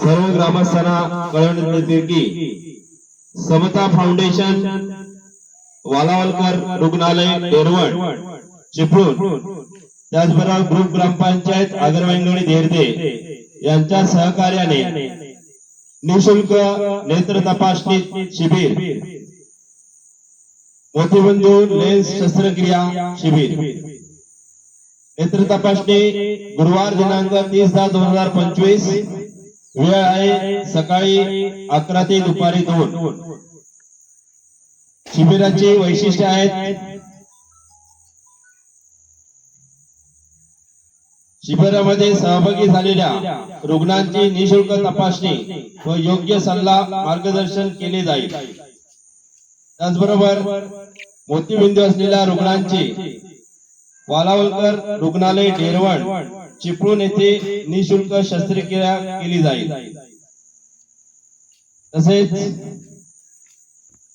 सर्व ग्रामस्थांना कळवण्यात येते की समता फाउंडेशन वालावलकर रुग्णालय डेरवण चिपळूण त्याचबरोबर ग्रुप ग्रामपंचायत आगरवेंगणी धेरदे यांच्या सहकार्याने निशुल्क नेत्र तपासणी शिबिर मोतीबंधू लेन्स शस्त्रक्रिया शिबिर. नेत्र तपासणी गुरुवार दिनांक तीस दहा दोन हजार पंचवीस वेळ आहे सकाळी अकरा ते दुपारी दोन. शिबिराची वैशिष्ट्य आहेत. शिबिरामध्ये सहभागी झालेल्या रुग्णांची निशुल्क तपासणी व योग्य सल्ला मार्गदर्शन केले जाईल. त्याचबरोबर मोतीबिंदू असलेल्या रुग्णांची वालावलकर रुग्णालय डेरवण चिपळूण येथे निशुल्क शस्त्रक्रिया केली जाईल. तसेच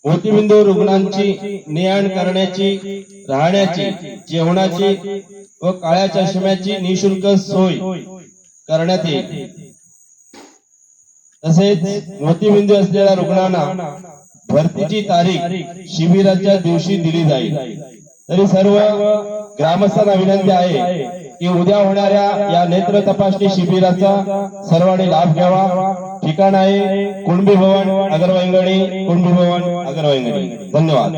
मोतीबिंदू रुग्णांची ने आण करण्याची राहण्याची जेवणाची व काळ्या चष्म्याची निशुल्क सोय करण्यात येईल. तसेच मोतीबिंदू असलेल्या रुग्णांना भरतीची तारीख शिबिराच्या दिवशी दिली जाईल. तरी सर्व ग्रामस्थांना विनंती आहे की उद्या होणाऱ्या या नेत्र तपासणी शिबिराचा सर्वांनी लाभ घ्यावा. ठिकाण आहे कुणबी भवन अगरवांगणी कुणबी भवन अगरवांगणी. धन्यवाद.